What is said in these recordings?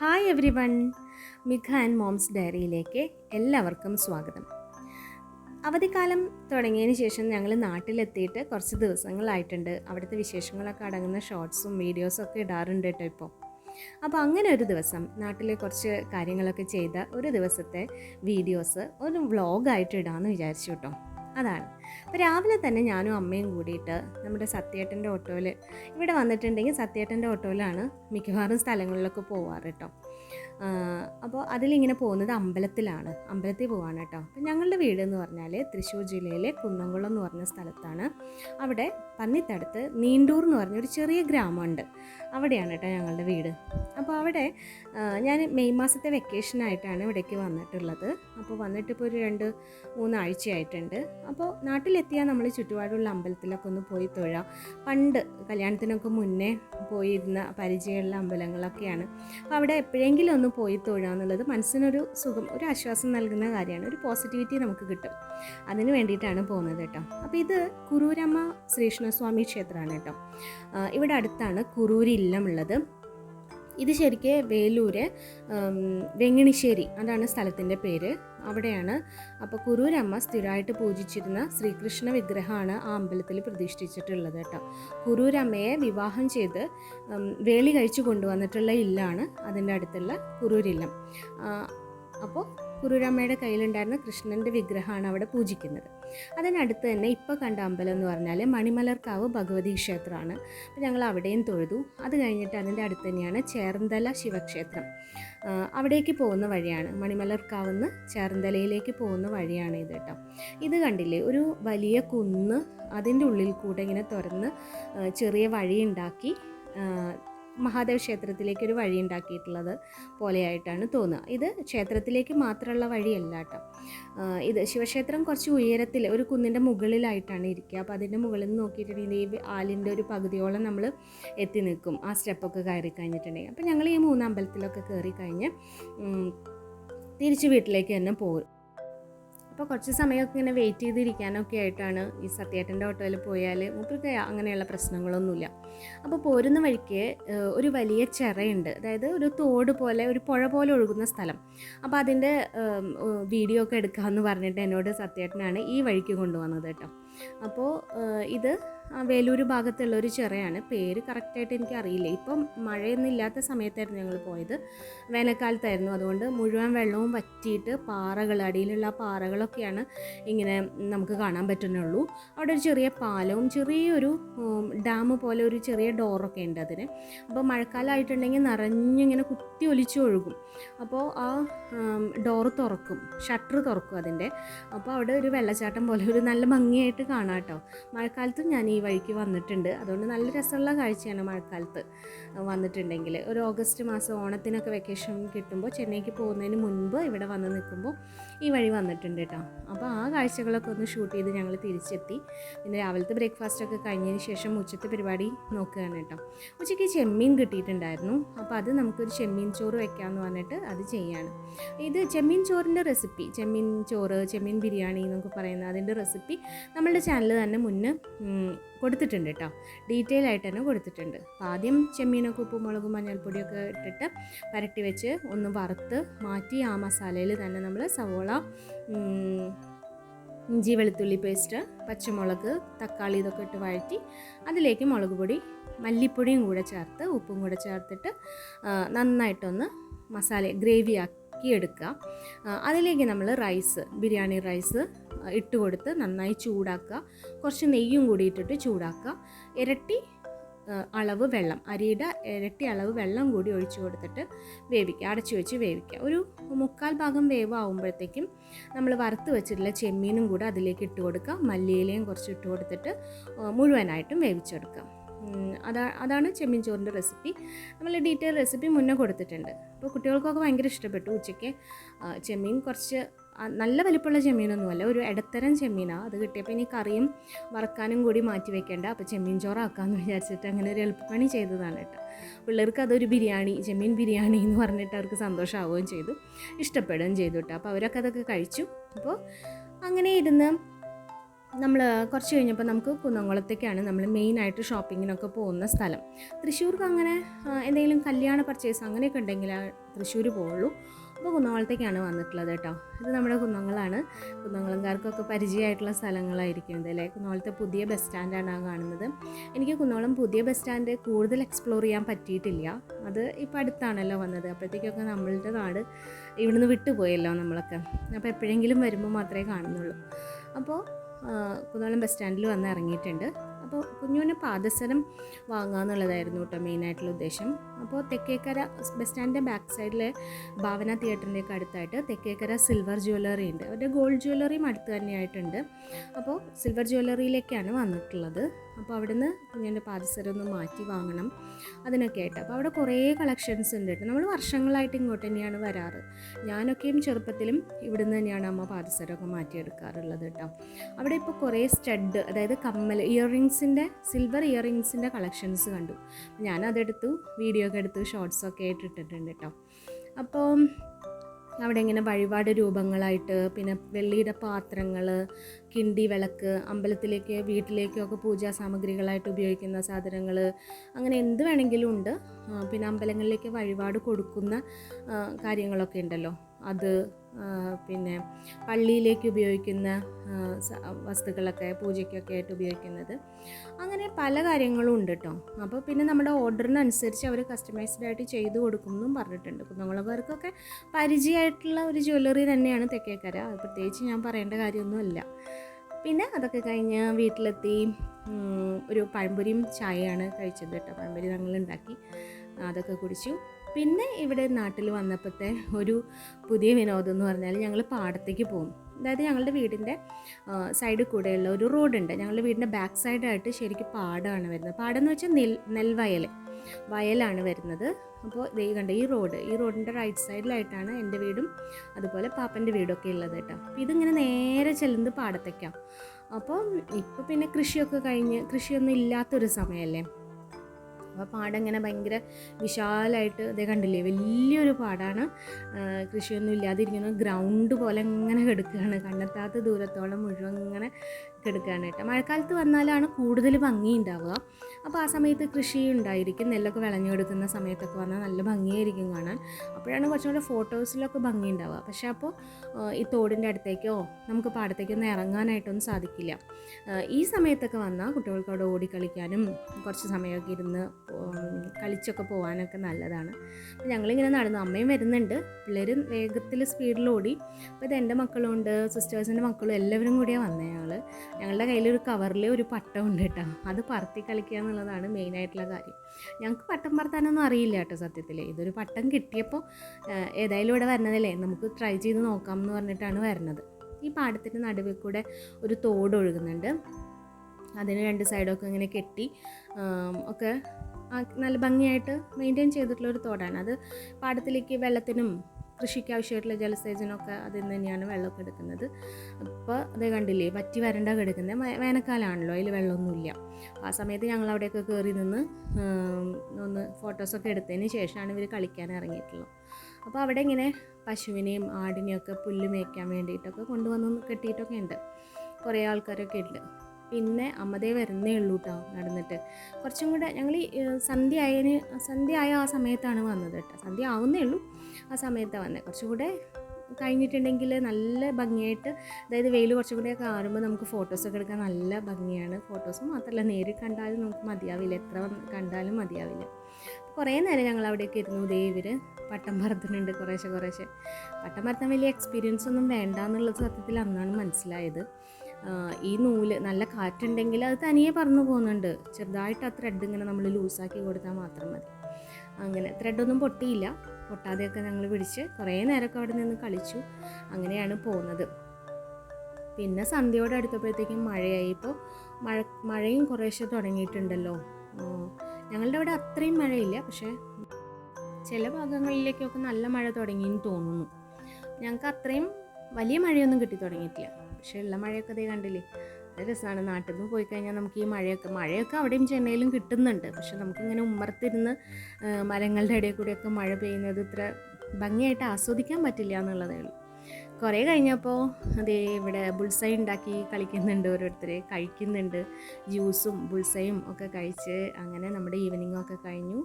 Hi everyone Mikha and moms ഡയറിയിലേക്ക് എല്ലാവർക്കും സ്വാഗതം. അവധിക്കാലം തുടങ്ങിയതിന് ശേഷം ഞങ്ങൾ നാട്ടിലെത്തിയിട്ട് കുറച്ച് ദിവസങ്ങളായിട്ടുണ്ട്. അവിടുത്തെ വിശേഷങ്ങളൊക്കെ അടങ്ങുന്ന ഷോർട്സും വീഡിയോസും ഒക്കെ ഇടാറുണ്ട് കേട്ടോ ഇപ്പോൾ അപ്പോൾ അങ്ങനെ ഒരു ദിവസം നാട്ടിലെ കുറച്ച് കാര്യങ്ങളൊക്കെ ചെയ്ത ഒരു ദിവസത്തെ വീഡിയോസ് ഒരു വ്ളോഗായിട്ട് ഇടാമെന്ന് വിചാരിച്ചു കേട്ടോ. അതാണ്. അപ്പോൾ രാവിലെ തന്നെ ഞാനും അമ്മയും കൂടിയിട്ട് നമ്മുടെ സത്യേട്ടന്റെ ഓട്ടോയിൽ ഇവിടെ വന്നിട്ടുണ്ടെങ്കിൽ സത്യേട്ടന്റെ ഓട്ടോയിലാണ് മിക്കവാറും സ്ഥലങ്ങളിലൊക്കെ പോവാറ് കേട്ടോ. അപ്പോൾ അതിലിങ്ങനെ പോകുന്നത് അമ്പലത്തിലാണ്. അമ്പലത്തിൽ പോവാണ് കേട്ടോ അപ്പം ഞങ്ങളുടെ വീട് എന്ന് പറഞ്ഞാൽ തൃശ്ശൂർ ജില്ലയിലെ കുന്നംകുളം എന്ന് പറഞ്ഞ സ്ഥലത്താണ്. അവിടെ പന്നിത്തടുത്ത് നീണ്ടൂർ എന്ന് പറഞ്ഞൊരു ചെറിയ ഗ്രാമമുണ്ട്. അവിടെയാണ് കേട്ടോ ഞങ്ങളുടെ വീട്. അപ്പോൾ അവിടെ ഞാൻ മെയ് മാസത്തെ വെക്കേഷനായിട്ടാണ് ഇവിടേക്ക് വന്നിട്ടുള്ളത്. അപ്പോൾ വന്നിട്ട് ഇപ്പോൾ ഒരു രണ്ട് മൂന്നാഴ്ചയായിട്ടുണ്ട് അപ്പോൾ നാട്ടിലെത്തിയാൽ നമ്മൾ ചുറ്റുപാടുള്ള അമ്പലത്തിലൊക്കെ ഒന്ന് പോയി തൊഴാം. പണ്ട് കല്യാണത്തിനൊക്കെ മുന്നേ പോയിരുന്ന പരിചയമുള്ള അമ്പലങ്ങളൊക്കെയാണ്. അപ്പോൾ അവിടെ എപ്പോഴെങ്കിലും ഒന്ന് പോയി തൊഴുക എന്നുള്ളത് മനസ്സിനൊരു സുഖം ഒരു ആശ്വാസം നൽകുന്ന കാര്യമാണ്. ഒരു പോസിറ്റിവിറ്റി നമുക്ക് കിട്ടും. അതിന് വേണ്ടിയിട്ടാണ് പോകുന്നത് കേട്ടോ. അപ്പോൾ ഇത് കുറൂരമ്മ ശ്രീകൃഷ്ണസ്വാമി ക്ഷേത്രമാണ് കേട്ടോ. ഇവിടെ അടുത്താണ് കുറൂര് ഉള്ളത്. ഇത് ശരിക്ക് വേലൂര് വെങ്ങണിശ്ശേരി അതാണ് സ്ഥലത്തിന്റെ പേര്. അവിടെയാണ് അപ്പോൾ കുരൂരമ്മ സ്ഥിരമായിട്ട് പൂജിച്ചിരുന്ന ശ്രീകൃഷ്ണ വിഗ്രഹമാണ് ആ അമ്പലത്തിൽ പ്രതിഷ്ഠിച്ചിട്ടുള്ളത് കേട്ടോ. കുരൂരമ്മയെ വിവാഹം ചെയ്ത് വേലി കഴിച്ചു കൊണ്ടുവന്നിട്ടുള്ള ഇല്ലാണ് അതിന്റെ അടുത്തുള്ള കുറൂരില്ലം അപ്പോൾ കുറൂരമ്മയുടെ കയ്യിലുണ്ടായിരുന്ന കൃഷ്ണന്റെ വിഗ്രഹമാണ് അവിടെ പൂജിക്കുന്നത്. അതിനടുത്ത് തന്നെ ഇപ്പോൾ കണ്ട അമ്പലം എന്ന് പറഞ്ഞാൽ മണിമലർക്കാവ് ഭഗവതി ക്ഷേത്രമാണ്. അപ്പോൾ ഞങ്ങൾ അവിടെയും തൊഴുതു. അത് കഴിഞ്ഞിട്ട് അതിന്റെ അടുത്ത് തന്നെയാണ് ചേർന്തല ശിവക്ഷേത്രം. അവിടേക്ക് പോകുന്ന വഴിയാണ്. മണിമലർക്കാവുന്ന് ചേർന്തലയിലേക്ക് പോകുന്ന വഴിയാണ് ഇത് കേട്ടോ. ഇത് കണ്ടില്ലേ? ഒരു വലിയ കുന്ന് അതിന്റെ ഉള്ളിൽ കൂടെ ഇങ്ങനെ തുറന്ന് ചെറിയ വഴി ഉണ്ടാക്കി ആ, മഹാദേവ് ക്ഷേത്രത്തിലേക്ക് ഒരു വഴി ഉണ്ടാക്കിയിട്ടുള്ളത് പോലെയായിട്ടാണ് തോന്നുക. ഇത് ക്ഷേത്രത്തിലേക്ക് മാത്രമുള്ള വഴിയല്ല കേട്ടോ. ഇത് ശിവക്ഷേത്രം കുറച്ച് ഉയരത്തിൽ ഒരു കുന്നിന്റെ മുകളിലായിട്ടാണ് ഇരിക്കുക. അപ്പോൾ അതിന്റെ മുകളിൽ നിന്ന് നോക്കിയിട്ടുണ്ടെങ്കിൽ ഈ ആലിന്റെ ഒരു പകുതിയോളം നമ്മൾ എത്തി നിൽക്കും. ആ സ്റ്റെപ്പൊക്കെ കയറി കഴിഞ്ഞിട്ടുണ്ടെങ്കിൽ. അപ്പോൾ ഞങ്ങൾ ഈ മൂന്ന് അമ്പലത്തിലൊക്കെ കയറി കഴിഞ്ഞ് തിരിച്ച് വീട്ടിലേക്ക് തന്നെ പോകും. അപ്പോൾ കുറച്ച് സമയമൊക്കെ ഇങ്ങനെ വെയിറ്റ് ചെയ്തിരിക്കാനൊക്കെ ആയിട്ടാണ് ഈ സത്യേട്ടന്റെ ഓട്ടോയിൽ പോയാൽ മൂപ്പർക്ക് അങ്ങനെയുള്ള പ്രശ്നങ്ങളൊന്നുമില്ല. അപ്പോൾ പോരുന്ന വഴിക്ക് ഒരു വലിയ ചിറയുണ്ട്. അതായത് ഒരു തോട് പോലെ ഒരു പുഴ പോലെ ഒഴുകുന്ന സ്ഥലം. അപ്പോൾ അതിന്റെ വീഡിയോ ഒക്കെ എടുക്കാമെന്ന് പറഞ്ഞിട്ട് എന്നോട് സത്യേട്ടനാണ് ഈ വഴിക്ക് കൊണ്ടുവന്നത് കേട്ടോ. അപ്പോൾ ഇത് വേലൂർ ഭാഗത്തുള്ള ഒരു ചിറയാണ്. പേര് കറക്റ്റായിട്ട് എനിക്ക് അറിയില്ല ഇപ്പം മഴയൊന്നും ഇല്ലാത്ത സമയത്തായിരുന്നു ഞങ്ങൾ പോയത്. വേനൽക്കാലത്തായിരുന്നു. അതുകൊണ്ട് മുഴുവൻ വെള്ളവും വറ്റിയിട്ട് പാറകൾ അടിയിലുള്ള പാറകളൊക്കെയാണ് ഇങ്ങനെ നമുക്ക് കാണാൻ പറ്റുന്നുള്ളൂ. അവിടെ ഒരു ചെറിയ പാലവും ചെറിയൊരു ഡാം പോലെ ഒരു ചെറിയ ഡോറൊക്കെ ഉണ്ട് അതിന്. അപ്പോൾ മഴക്കാലമായിട്ടുണ്ടെങ്കിൽ നിറഞ്ഞിങ്ങനെ കുത്തി ഒലിച്ചു ഒഴുകും. അപ്പോൾ ആ ഡോറ് തുറക്കും. ഷട്ടർ തുറക്കും അതിന്റെ. അപ്പോൾ അവിടെ ഒരു വെള്ളച്ചാട്ടം പോലെ ഒരു നല്ല ഭംഗിയായിട്ട് കാണാം കേട്ടോ. മഴക്കാലത്തും ഞാൻ ഈ വഴിക്ക് വന്നിട്ടുണ്ട്. അതുകൊണ്ട് നല്ല രസമുള്ള കാഴ്ചയാണ് മഴക്കാലത്ത് വന്നിട്ടുണ്ടെങ്കിൽ. ഒരു ഓഗസ്റ്റ് മാസം ഓണത്തിനൊക്കെ വെക്കേഷൻ കിട്ടുമ്പോൾ ചെന്നൈക്ക് പോകുന്നതിന് മുൻപ് ഇവിടെ വന്ന് നിൽക്കുമ്പോൾ ഈ വഴി വന്നിട്ടുണ്ട് കേട്ടോ. അപ്പോൾ ആ കാഴ്ചകളൊക്കെ ഒന്ന് ഷൂട്ട് ചെയ്ത് ഞങ്ങൾ തിരിച്ചെത്തി. പിന്നെ രാവിലത്തെ ബ്രേക്ക്ഫാസ്റ്റൊക്കെ കഴിഞ്ഞതിന് ശേഷം ഉച്ചത്തെ പരിപാടി നോക്കുകയാണ് കേട്ടോ. ഉച്ചയ്ക്ക് ചെമ്മീൻ കിട്ടിയിട്ടുണ്ടായിരുന്നു. അപ്പോൾ അത് നമുക്കൊരു ചെമ്മീൻ ചോറ് വെക്കാമെന്ന് പറഞ്ഞിട്ട് അത് ചെയ്യാണ്. ഇത് ചെമ്മീൻ ചോറിന്റെ റെസിപ്പി ചെമ്മീൻ ചോറ് ചെമ്മീൻ ബിരിയാണി എന്നൊക്കെ പറയുന്ന അതിന്റെ റെസിപ്പി നമ്മളുടെ ചാനൽ തന്നെ മുന്നേ കൊടുത്തിട്ടുണ്ട് കേട്ടോ ഡീറ്റെയിൽ ആയിട്ട് തന്നെ കൊടുത്തിട്ടുണ്ട്. അപ്പോൾ ആദ്യം ചെമ്മീനൊക്കെ ഉപ്പും മുളകും മഞ്ഞൾപ്പൊടിയൊക്കെ ഇട്ടിട്ട് പരട്ടി വെച്ച് ഒന്ന് വറുത്ത് മാറ്റി ആ മസാലയിൽ തന്നെ നമ്മൾ സവോള ഇഞ്ചി വെളുത്തുള്ളി പേസ്റ്റ് പച്ചമുളക് തക്കാളി ഇതൊക്കെ ഇട്ട് വഴറ്റി അതിലേക്ക് മുളക് പൊടി മല്ലിപ്പൊടിയും കൂടെ ചേർത്ത് ഉപ്പും കൂടെ ചേർത്തിട്ട് നന്നായിട്ടൊന്ന് മസാല ഗ്രേവി ആക്കി എടുക്കുക. അതിലേക്ക് നമ്മൾ റൈസ് ബിരിയാണി റൈസ് ഇട്ട് കൊടുത്ത് നന്നായി ചൂടാക്കുക. കുറച്ച് നെയ്യും കൂടി ഇട്ടിട്ട് ചൂടാക്കുക. ഇരട്ടി അളവ് വെള്ളം അരിയുടെ ഇരട്ടി അളവ് വെള്ളം കൂടി ഒഴിച്ചു കൊടുത്തിട്ട് വേവിക്കുക. അടച്ചു വെച്ച് വേവിക്കുക. ഒരു മുക്കാൽ ഭാഗം വേവാകുമ്പോഴത്തേക്കും നമ്മൾ വറുത്ത് വെച്ചിട്ടുള്ള ചെമ്മീനും കൂടെ അതിലേക്ക് ഇട്ട് കൊടുക്കുക. മല്ലിയിലയും കുറച്ച് ഇട്ട് കൊടുത്തിട്ട് മുഴുവനായിട്ടും വേവിച്ചെടുക്കുക. അതാ അതാണ് ചെമ്മീൻ ചോറിന്റെ റെസിപ്പി. നമ്മൾ ഡീറ്റെയിൽ റെസിപ്പി മുന്നേ കൊടുത്തിട്ടുണ്ട്. അപ്പോൾ കുട്ടികൾക്കൊക്കെ ഭയങ്കര ഇഷ്ടപ്പെട്ടു ഉച്ചയ്ക്ക് ചെമ്മീൻ കുറച്ച് നല്ല വലിപ്പമുള്ള ചെമ്മീനൊന്നുമല്ല ഒരു ഇടത്തരം ചെമ്മീനാണ് അത് കിട്ടിയപ്പോൾ ഇനി കറിയും വറക്കാനും കൂടി മാറ്റി വെക്കേണ്ട. അപ്പോൾ ചെമ്മീൻ ചോറാക്കാമെന്ന് വിചാരിച്ചിട്ട് അങ്ങനെ ഒരു എളുപ്പപ്പണി ചെയ്തതാണ് കേട്ടോ. പിള്ളേർക്ക് അതൊരു ബിരിയാണി ചെമ്മീൻ ബിരിയാണി എന്ന് പറഞ്ഞിട്ട് അവർക്ക് സന്തോഷമാവുകയും ചെയ്തു. ഇഷ്ടപ്പെടുകയും ചെയ്തു കേട്ടോ. അപ്പോൾ അവരൊക്കെ അതൊക്കെ കഴിച്ചു. അപ്പോൾ അങ്ങനെ ഇരുന്ന് നമ്മൾ കുറച്ച് കഴിഞ്ഞപ്പോൾ നമുക്ക് കുന്നംകുളത്തേക്കാണ് നമ്മൾ മെയിനായിട്ട് ഷോപ്പിങ്ങിനൊക്കെ പോകുന്ന സ്ഥലം. തൃശ്ശൂർക്ക് അങ്ങനെ എന്തെങ്കിലും കല്യാണ പർച്ചേസ് അങ്ങനെയൊക്കെ ഉണ്ടെങ്കിൽ തൃശ്ശൂർ പോവുള്ളൂ. അപ്പോൾ കുന്നംകുളത്തേക്കാണ് വന്നിട്ടുള്ളത് കേട്ടോ. ഇത് നമ്മുടെ കുന്നംകുളമാണ് കുന്നംകുളംകാർക്കൊക്കെ പരിചയമായിട്ടുള്ള സ്ഥലങ്ങളായിരിക്കും ഇതല്ലേ കുന്നംകുളത്തെ പുതിയ ബസ് സ്റ്റാൻഡാണ് കാണുന്നത്. എനിക്ക് കുന്നംകുളം പുതിയ ബസ് സ്റ്റാൻഡ് കൂടുതൽ എക്സ്പ്ലോർ ചെയ്യാൻ പറ്റിയിട്ടില്ല. അത് ഇപ്പോൾ അടുത്താണല്ലോ വന്നത്. അപ്പോഴത്തേക്കൊക്കെ നമ്മളുടെ നാട് ഇവിടുന്ന് വിട്ടുപോയല്ലോ നമ്മളൊക്കെ. അപ്പോൾ എപ്പോഴെങ്കിലും വരുമ്പോൾ മാത്രമേ കാണുന്നുള്ളൂ. അപ്പോൾ കുന്നോളം ബസ് സ്റ്റാൻഡിൽ വന്ന് ഇറങ്ങിയിട്ടുണ്ട്. അപ്പോൾ കുഞ്ഞുവിന് പാദസരം വാങ്ങുക എന്നുള്ളതായിരുന്നു കേട്ടോ മെയിനായിട്ടുള്ള ഉദ്ദേശം. അപ്പോൾ തെക്കേക്കര ബസ് സ്റ്റാൻഡിന്റെ ബാക്ക് സൈഡിലെ ഭാവന തിയേറ്ററിന്റെയൊക്കെ അടുത്തായിട്ട് തെക്കേക്കര സിൽവർ ജ്വല്ലറി ഉണ്ട്. അവരുടെ ഗോൾഡ് ജ്വല്ലറിയും അടുത്ത് തന്നെയായിട്ടുണ്ട്. അപ്പോൾ സിൽവർ ജ്വല്ലറിയിലേക്കാണ് വന്നിട്ടുള്ളത്. അപ്പോൾ അവിടുന്ന് കുഞ്ഞിന്റെ പാദസരം ഒന്ന് മാറ്റി വാങ്ങണം അതിനൊക്കെ ആയിട്ട്. അപ്പോൾ അവിടെ കുറേ കളക്ഷൻസ് ഉണ്ട് കേട്ടോ. നമ്മൾ വർഷങ്ങളായിട്ട് ഇങ്ങോട്ട് തന്നെയാണ് വരാറ്. ഞാനൊക്കെയും ചെറുപ്പത്തിലും ഇവിടുന്ന് തന്നെയാണ് അമ്മ പാദസരമൊക്കെ മാറ്റിയെടുക്കാറുള്ളത് കേട്ടോ. അവിടെ ഇപ്പോൾ കുറേ സ്റ്റഡ് അതായത് കമ്മൽ ഇയറിങ്സിന്റെ സിൽവർ ഇയറിങ്സിന്റെ കളക്ഷൻസ് കണ്ടു. ഞാനതെടുത്തു വീഡിയോ ഒക്കെ എടുത്തു ഷോർട്സൊക്കെ ആയിട്ട് ഇട്ടിട്ടുണ്ട് കേട്ടോ. അപ്പോൾ അവിടെ ഇങ്ങനെ വഴിപാട് രൂപങ്ങളായിട്ട് പിന്നെ വെള്ളിയുടെ പാത്രങ്ങൾ കിണ്ടി വിളക്ക് അമ്പലത്തിലേക്ക് വീട്ടിലേക്കൊക്കെ പൂജാ സാമഗ്രികളായിട്ട് ഉപയോഗിക്കുന്ന സാധനങ്ങൾ അങ്ങനെ എന്ത് വേണമെങ്കിലും ഉണ്ട്. പിന്നെ അമ്പലങ്ങളിലേക്ക് വഴിപാട് കൊടുക്കുന്ന കാര്യങ്ങളൊക്കെ ഉണ്ടല്ലോ. അത് പിന്നെ പള്ളിയിലേക്ക് ഉപയോഗിക്കുന്ന വസ്തുക്കളൊക്കെ പൂജയ്ക്കൊക്കെ ആയിട്ട് ഉപയോഗിക്കുന്നത്. അങ്ങനെ പല കാര്യങ്ങളും ഉണ്ട് കേട്ടോ അപ്പോൾ പിന്നെ നമ്മുടെ ഓർഡറിനനുസരിച്ച് അവർ കസ്റ്റമൈസ്ഡ് ആയിട്ട് ചെയ്തു കൊടുക്കും എന്നും പറഞ്ഞിട്ടുണ്ട്. കുന്നംകുളക്കാർക്കൊക്കെ പരിചയമായിട്ടുള്ള ഒരു ജ്വല്ലറി തന്നെയാണ് തെക്കേക്കര. അത് പ്രത്യേകിച്ച് ഞാൻ പറയേണ്ട കാര്യമൊന്നുമല്ല. പിന്നെ അതൊക്കെ കഴിഞ്ഞ് വീട്ടിലെത്തി ഒരു പഴംപൊരിയും ചായയാണ് കഴിച്ചത് കേട്ടോ പഴംപൊരി ഞങ്ങൾ ഉണ്ടാക്കി. അതൊക്കെ കുടിച്ചു. പിന്നെ ഇവിടെ നാട്ടിൽ വന്നപ്പോഴത്തെ ഒരു പുതിയ വിനോദം എന്ന് പറഞ്ഞാൽ ഞങ്ങൾ പാടത്തേക്ക് പോകും. അതായത് ഞങ്ങളുടെ വീടിന്റെ സൈഡിൽ കൂടെയുള്ള ഒരു റോഡുണ്ട് ഞങ്ങളുടെ വീടിന്റെ ബാക്ക് സൈഡായിട്ട് ശരിക്കും പാടമാണ് വരുന്നത്. പാടം എന്ന് വെച്ചാൽ നെൽ നെൽവയൽ വയലാണ് വരുന്നത്. അപ്പോൾ ദേ കണ്ട ഈ റോഡ് ഈ റോഡിന്റെ റൈറ്റ് സൈഡിലായിട്ടാണ് എന്റെ വീടും അതുപോലെ പാപ്പന്റെ വീടൊക്കെ ഉള്ളത് കേട്ടോ. അപ്പോൾ ഇതിങ്ങനെ നേരെ ചെല്ലുന്നത് പാടത്തേക്കാം അപ്പോൾ ഇപ്പോൾ പിന്നെ കൃഷിയൊക്കെ കഴിഞ്ഞ് കൃഷിയൊന്നും ഇല്ലാത്തൊരു സമയമല്ലേ? അപ്പോൾ പാടം ഇങ്ങനെ ഭയങ്കര വിശാലമായിട്ട് ഇതേ കണ്ടില്ലേ? വലിയൊരു പാടാണ്. കൃഷിയൊന്നും ഇല്ലാതിരിക്കുന്നത് ഗ്രൗണ്ട് പോലെ ഇങ്ങനെ കിടക്കുകയാണ് കണ്ടെത്താത്ത ദൂരത്തോളം മുഴുവൻ ഇങ്ങനെ കിടക്കുകയാണ് കേട്ടോ. മഴക്കാലത്ത് വന്നാലാണ് കൂടുതൽ ഭംഗി ഉണ്ടാവുക. അപ്പോൾ ആ സമയത്ത് കൃഷി ഉണ്ടായിരിക്കും. നെല്ലൊക്കെ വിളഞ്ഞെടുക്കുന്ന സമയത്തൊക്കെ വന്നാൽ നല്ല ഭംഗിയായിരിക്കും കാണാൻ. അപ്പോഴാണ് കുറച്ചും കൂടെ ഫോട്ടോസിലൊക്കെ ഭംഗി ഉണ്ടാവുക. പക്ഷേ അപ്പോൾ ഈ തോടിന്റെ അടുത്തേക്കോ നമുക്ക് പാടത്തേക്കൊന്നും ഇറങ്ങാനായിട്ടൊന്നും സാധിക്കില്ല. ഈ സമയത്തൊക്കെ വന്നാൽ കുട്ടികൾക്ക് അവിടെ ഓടിക്കളിക്കാനും കുറച്ച് സമയമൊക്കെ ഇരുന്ന് കളിച്ചൊക്കെ പോകാനൊക്കെ നല്ലതാണ്. അപ്പോൾ ഞങ്ങളിങ്ങനെ നടന്നു. അമ്മയും വരുന്നുണ്ട്. പിള്ളേർ വേഗത്തിൽ സ്പീഡിലോടി അപ്പോൾ ഇത് എന്റെ മക്കളുണ്ട് സിസ്റ്റേഴ്സിന്റെ മക്കളും എല്ലാവരും കൂടിയാണ് വന്നത് ഞങ്ങൾ ഞങ്ങളുടെ കയ്യിലൊരു കവറിൽ ഒരു പട്ടം ഉണ്ട് കേട്ടോ. അത് പറത്തി കളിക്കുക എന്നുള്ളതാണ് മെയിനായിട്ടുള്ള കാര്യം. ഞങ്ങൾക്ക് പട്ടം പറത്താനൊന്നും അറിയില്ല കേട്ടോ സത്യത്തിൽ ഇതൊരു പട്ടം കിട്ടിയപ്പോൾ ഏതായാലും ഇവിടെ വരുന്നതല്ലേ നമുക്ക് ട്രൈ ചെയ്ത് നോക്കാം എന്ന് പറഞ്ഞിട്ടാണ് വരുന്നത് ഈ പാടത്തിന്റെ നടുവിൽ കൂടെ ഒരു തോട് ഒഴുകുന്നുണ്ട്. അതിന് രണ്ട് സൈഡൊക്കെ ഇങ്ങനെ കെട്ടി ഒക്കെ നല്ല ഭംഗിയായിട്ട് മെയിന്റെയിൻ ചെയ്തിട്ടുള്ള ഒരു തോടാണ്. അത് പാടത്തിലേക്ക് വെള്ളത്തിനും കൃഷിക്ക് ആവശ്യമായിട്ടുള്ള ജലസേചനമൊക്കെ അതിൽ നിന്ന് തന്നെയാണ് വെള്ളമൊക്കെ എടുക്കുന്നത്. അപ്പോൾ അത് കണ്ടില്ലേ വറ്റി വരണ്ട കിടക്കുന്നത്. വേനൽക്കാലമാണല്ലോ അതിൽ വെള്ളമൊന്നുമില്ല. ആ സമയത്ത് ഞങ്ങൾ അവിടെയൊക്കെ കയറി നിന്ന് ഒന്ന് ഫോട്ടോസൊക്കെ എടുത്തതിന് ശേഷമാണ് ഇവർ കളിക്കാൻ ഇറങ്ങിയിട്ടുള്ളത്. അപ്പോൾ അവിടെ ഇങ്ങനെ പശുവിനെയും ആടിനെയും ഒക്കെ പുല്ല് മേയ്ക്കാൻ വേണ്ടിയിട്ടൊക്കെ കൊണ്ടുവന്ന് കെട്ടിയിട്ടൊക്കെ ഉണ്ട്. കുറേ ആൾക്കാരൊക്കെ ഉണ്ട്. പിന്നെ അമ്മതേ വരുന്നേ ഉള്ളൂ കേട്ടോ നടന്നിട്ട്. കുറച്ചും കൂടെ ഞങ്ങൾ ഈ സന്ധ്യ ആയതിന് സന്ധ്യ ആയ ആ സമയത്താണ് വന്നത് കേട്ടോ. സന്ധ്യ ആവുന്നേ ഉള്ളൂ ആ സമയത്താണ് വന്നത് കുറച്ചും കൂടെ കഴിഞ്ഞിട്ടുണ്ടെങ്കിൽ നല്ല ഭംഗിയായിട്ട് അതായത് വെയിൽ കുറച്ചും കൂടെ ഒക്കെ ആറുമ്പോൾ നമുക്ക് ഫോട്ടോസൊക്കെ എടുക്കാൻ നല്ല ഭംഗിയാണ്. ഫോട്ടോസ് മാത്രമല്ല നേരിൽ കണ്ടാലും നമുക്ക് മതിയാവില്ല. എത്ര കണ്ടാലും മതിയാവില്ല. കുറേ നേരം ഞങ്ങൾ അവിടെയൊക്കെ ഇരുന്നു ദേ ഇവർ പട്ടം പറത്തുന്നുണ്ട് കുറേശ്ശെ കുറേശ്ശെ. പട്ടം പറത്താൻ വലിയ എക്സ്പീരിയൻസ് ഒന്നും വേണ്ട എന്നുള്ളത് സത്യത്തിൽ അന്നാണ് മനസ്സിലായത്. ഈ നൂൽ നല്ല കാറ്റുണ്ടെങ്കിൽ അത് തനിയെ പറന്നു പോകുന്നുണ്ട്. ചെറുതായിട്ട് ആ ത്രെഡ് ഇങ്ങനെ നമ്മൾ ലൂസാക്കി കൊടുത്താൽ മാത്രം മതി. അങ്ങനെ ത്രെഡൊന്നും പൊട്ടിയില്ല. പൊട്ടാതെയൊക്കെ ഞങ്ങൾ പിടിച്ച് കുറേ നേരമൊക്കെ അവിടെ നിന്ന് കളിച്ചു. അങ്ങനെയാണ് പോകുന്നത്. പിന്നെ സന്ധ്യയോടെ അടുത്തപ്പോഴത്തേക്കും മഴയായി. ഇപ്പോൾ മഴ മഴയും കുറേശ്ശെ തുടങ്ങിയിട്ടുണ്ടല്ലോ. ഞങ്ങളുടെ അവിടെ അത്രയും മഴയില്ല. പക്ഷേ ചില ഭാഗങ്ങളിലേക്കൊക്കെ നല്ല മഴ തുടങ്ങിയെന്ന് തോന്നുന്നു. ഞങ്ങൾക്ക് അത്രയും വലിയ മഴയൊന്നും കിട്ടി തുടങ്ങിയിട്ടില്ല. പക്ഷേ ഉള്ള മഴയൊക്കെ അതേ കണ്ടില്ലേ? അത് രസമാണ് നാട്ടിൽ നിന്ന് പോയി കഴിഞ്ഞാൽ നമുക്ക് ഈ മഴയൊക്കെ മഴയൊക്കെ അവിടെയും ചെന്നൈയിലും കിട്ടുന്നുണ്ട്. പക്ഷെ നമുക്കിങ്ങനെ ഉമ്മർത്തിരുന്ന് മരങ്ങളുടെ ഇടയിൽ കൂടെയൊക്കെ മഴ പെയ്യുന്നത് ഇത്ര ഭംഗിയായിട്ട് ആസ്വദിക്കാൻ പറ്റില്ല എന്നുള്ളതേ ഉള്ളൂ. കുറേ കഴിഞ്ഞപ്പോൾ അതേ ഇവിടെ ബുൾസൈ ഉണ്ടാക്കി കളിക്കുന്നുണ്ട് ഓരോരുത്തർ കഴിക്കുന്നുണ്ട്. ജ്യൂസും ബുൾസയും ഒക്കെ കഴിച്ച് അങ്ങനെ നമ്മുടെ ഈവനിങ്ങും ഒക്കെ കഴിഞ്ഞു.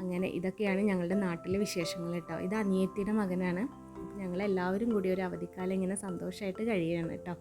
അങ്ങനെ ഇതൊക്കെയാണ് ഞങ്ങളുടെ നാട്ടിലെ വിശേഷങ്ങൾ കേട്ടോ. ഇത് അനിയത്തിയുടെ മകനാണ്. ഞങ്ങളെല്ലാവരും കൂടി ഒരു അവധിക്കാലം ഇങ്ങനെ സന്തോഷമായിട്ട് കഴിയുകയാണ് കേട്ടോ.